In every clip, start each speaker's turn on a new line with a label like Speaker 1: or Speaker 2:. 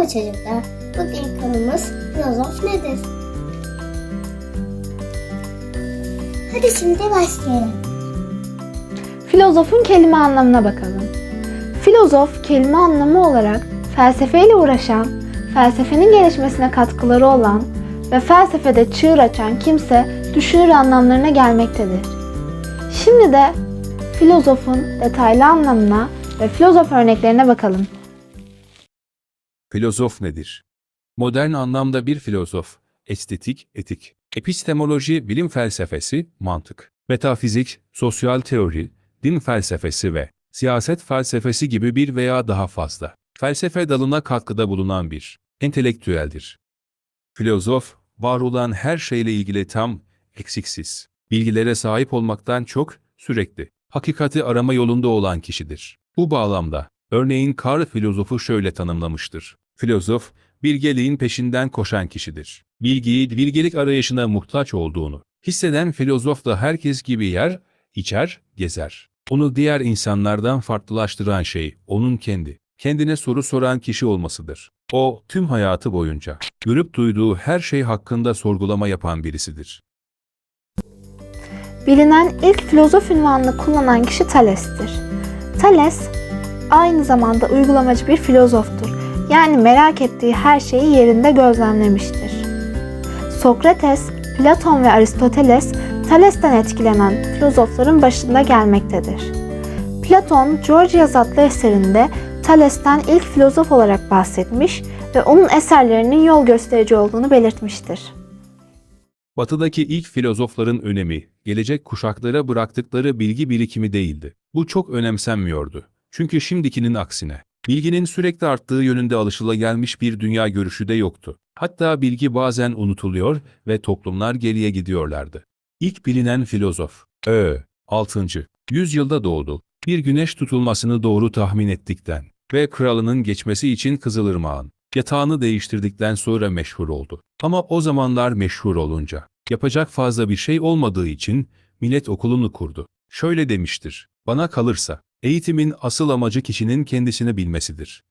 Speaker 1: Merhaba çocuklar. Bugün konumuz filozof nedir? Hadi şimdi başlayalım.
Speaker 2: Filozofun kelime anlamına bakalım. Filozof kelime anlamı olarak felsefeyle uğraşan, felsefenin gelişmesine katkıları olan ve felsefede çığır açan kimse düşünür anlamlarına gelmektedir. Şimdi de filozofun detaylı anlamına ve filozof örneklerine bakalım.
Speaker 3: Filozof nedir? Modern anlamda bir filozof, estetik, etik, epistemoloji, bilim felsefesi, mantık, metafizik, sosyal teori, din felsefesi ve siyaset felsefesi gibi bir veya daha fazla felsefe dalına katkıda bulunan bir entelektüeldir. Filozof, var olan her şeyle ilgili tam, eksiksiz, bilgilere sahip olmaktan çok, sürekli, hakikati arama yolunda olan kişidir. Bu bağlamda, örneğin Kar filozofu şöyle tanımlamıştır. Filozof, bilgeliğin peşinden koşan kişidir. Bilgiyi, bilgelik arayışına muhtaç olduğunu hisseden filozof da herkes gibi yer, içer, gezer. Onu diğer insanlardan farklılaştıran şey, onun kendi, kendine soru soran kişi olmasıdır. O, tüm hayatı boyunca, görüp duyduğu her şey hakkında sorgulama yapan birisidir.
Speaker 2: Bilinen ilk filozof ünvanını kullanan kişi Thales'tir. Thales aynı zamanda uygulamacı bir filozoftur. Yani merak ettiği her şeyi yerinde gözlemlemiştir. Sokrates, Platon ve Aristoteles Thales'ten etkilenen filozofların başında gelmektedir. Platon, Gorgias adlı eserinde Thales'ten ilk filozof olarak bahsetmiş ve onun eserlerinin yol gösterici olduğunu belirtmiştir.
Speaker 3: Batıdaki ilk filozofların önemi, gelecek kuşaklara bıraktıkları bilgi birikimi değildi. Bu çok önemsenmiyordu. Çünkü şimdikinin aksine, bilginin sürekli arttığı yönünde alışılagelmiş bir dünya görüşü de yoktu. Hatta bilgi bazen unutuluyor ve toplumlar geriye gidiyorlardı. İlk bilinen filozof, Ö. 6. yüzyılda doğdu. Bir güneş tutulmasını doğru tahmin ettikten ve kralının geçmesi için Kızılırmağın yatağını değiştirdikten sonra meşhur oldu. Ama o zamanlar meşhur olunca, yapacak fazla bir şey olmadığı için millet okulunu kurdu. Şöyle demiştir, bana kalırsa, eğitimin asıl amacı kişinin kendisini bilmesidir.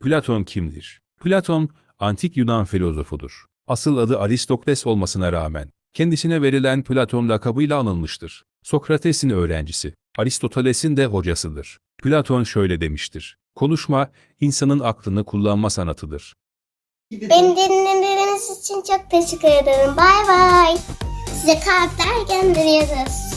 Speaker 3: Platon kimdir? Platon, antik Yunan filozofudur. Asıl adı Aristokles olmasına rağmen, kendisine verilen Platon lakabıyla anılmıştır. Sokrates'in öğrencisi, Aristoteles'in de hocasıdır. Platon şöyle demiştir, konuşma, insanın aklını kullanma sanatıdır.
Speaker 1: Beni dinlediğiniz için çok teşekkür ederim. Bay bay. Size kalpler gönderiyoruz.